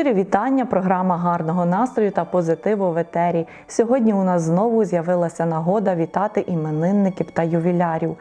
Щирі вітання, програма гарного настрою та позитиву в етері. Сьогодні у нас знову з'явилася нагода вітати іменинників та ювілярів.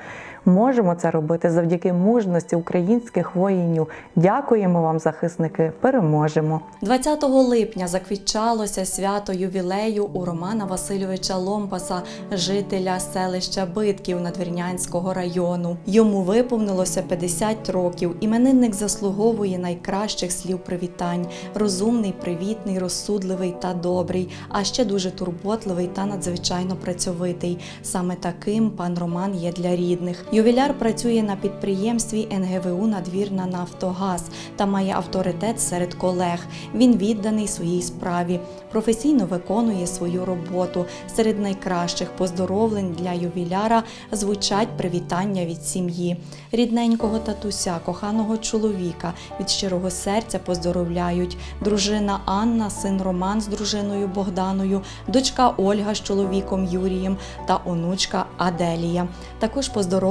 Можемо це робити завдяки мужності українських воїнів. Дякуємо вам, захисники. Переможемо. 20 липня заквітчалося свято ювілею у Романа Васильовича Ломпаса, жителя селища Битків Надвірнянського району. Йому виповнилося 50 років. Іменинник заслуговує найкращих слів привітань. Розумний, привітний, розсудливий та добрий, а ще дуже турботливий та надзвичайно працьовитий. Саме таким пан Роман є для рідних. Ювіляр працює на підприємстві НГВУ Надвірна Нафтогаз та має авторитет серед колег. Він відданий своїй справі, професійно виконує свою роботу. Серед найкращих поздоровлень для ювіляра звучать привітання від сім'ї, рідненького татуся, коханого чоловіка від щирого серця поздоровляють дружина Анна, син Роман з дружиною Богданою, дочка Ольга з чоловіком Юрієм та онучка Аделія. Також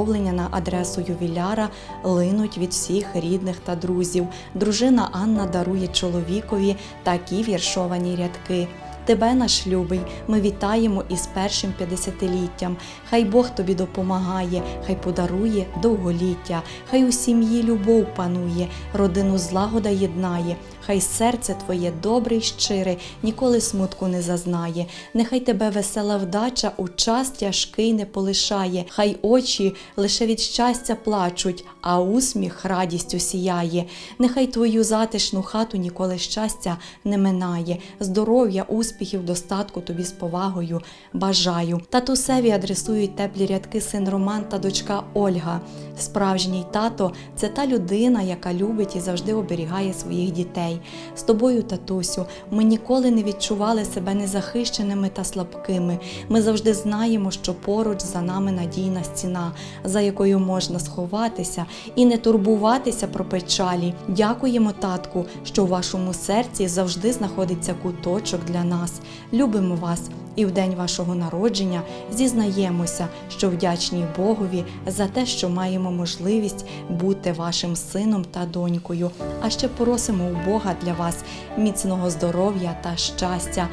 поздоровлення на адресу ювіляра линуть від всіх рідних та друзів. Дружина Анна дарує чоловікові такі віршовані рядки. Тебе, наш любий, ми вітаємо із першим п'ятдесятиліттям. Хай Бог тобі допомагає, хай подарує довголіття, хай у сім'ї любов панує, родину злагода єднає, хай серце твоє добре й щире, ніколи смутку не зазнає. Нехай тебе весела вдача у час тяжкий не полишає, хай очі лише від щастя плачуть, а усміх радістю сіяє. Нехай твою затишну хату ніколи щастя не минає. Здоров'я, успіхів, достатку тобі з повагою бажаю. Татусеві адресують теплі рядки син Роман та дочка Ольга. Справжній тато це та людина, яка любить і завжди оберігає своїх дітей. З тобою, татусю, ми ніколи не відчували себе незахищеними та слабкими. Ми завжди знаємо, що поруч за нами надійна стіна, за якою можна сховатися і не турбуватися про печалі. Дякуємо, татку, що у вашому серці завжди знаходиться куточок для нас. Любимо вас і в день вашого народження зізнаємося, що вдячні Богові за те, що маємо можливість бути вашим сином та донькою. А ще просимо у Бога для вас міцного здоров'я та щастя.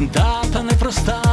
дата непроста.